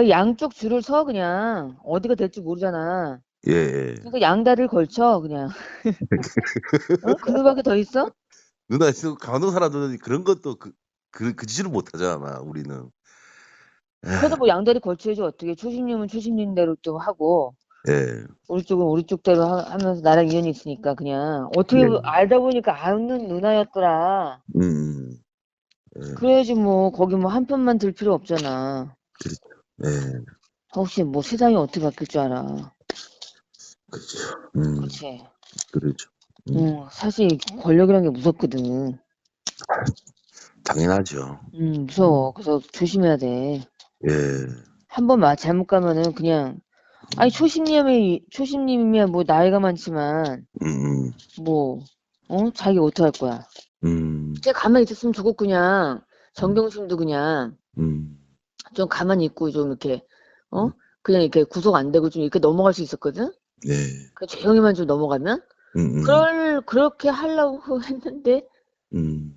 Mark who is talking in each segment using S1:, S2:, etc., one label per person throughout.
S1: 그 양쪽 줄을 서 그냥 어디가 될지 모르잖아.
S2: 예, 예.
S1: 그러니까 양다리를 걸쳐 그냥. 어? 그거밖에 더 있어?
S2: 누나 지금 간호사라더니 그런 것도 그, 그, 그 짓을 못 하잖아, 우리는.
S1: 그래도 뭐 양다리 걸쳐야지 어떻게 초심님은 초심님대로 또 하고
S2: 예.
S1: 우리 쪽은 우리 쪽대로 하, 면서 나랑 인연이 있으니까 그냥 어떻게
S2: 네.
S1: 알다 보니까 아는 누나였더라.
S2: 음, 예.
S1: 그래야지 뭐 거기 뭐 한 편만 들 필요 없잖아.
S2: 예.
S1: 혹시 뭐 세상이 어떻게 바뀔 줄 알아.
S2: 그렇죠. 음,
S1: 그렇지.
S2: 그렇죠. 음.
S1: 음, 사실 권력이란 게 무섭거든.
S2: 당연하죠.
S1: 음, 무서워. 그래서 조심해야 돼.
S2: 예.
S1: 한번 마- 잘못 가면은 그냥 아니 초심님이 초심님이야 뭐 나이가 많지만
S2: 음,
S1: 뭐 어? 자기 어떡할 거야.
S2: 음,
S1: 제가 가만히 있었으면 좋고 그냥 정경심도 그냥
S2: 음,
S1: 좀 가만히 있고 좀 이렇게 어? 그냥 이렇게 구속 안 되고 좀 이렇게 넘어갈 수 있었거든.
S2: 예.
S1: 그 조용히만 좀 넘어가면
S2: 음, 음,
S1: 그럴 그렇게 하려고 했는데
S2: 음,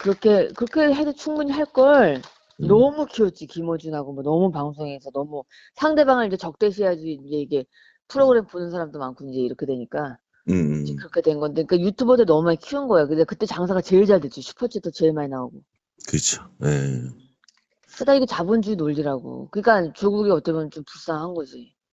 S1: 그렇게 그렇게 해도 충분히 할 걸.
S2: 음.
S1: 너무 키웠지 김어준하고 뭐 너무 방송에서 너무 상대방을 이제 적대시해야지 이제 이게 프로그램 보는 사람도 많고 이제 이렇게 되니까
S2: 음,
S1: 이제 그렇게 된 건데 그러니까 유튜버들 너무 많이 키운 거야. 근데 그때 장사가 제일 잘 됐지 슈퍼챗도 제일 많이 나오고.
S2: 그렇죠. 예.
S1: 그러다 이게 자본주의 논리라고. 그러니까 조국이 보면 좀 불쌍한 거지.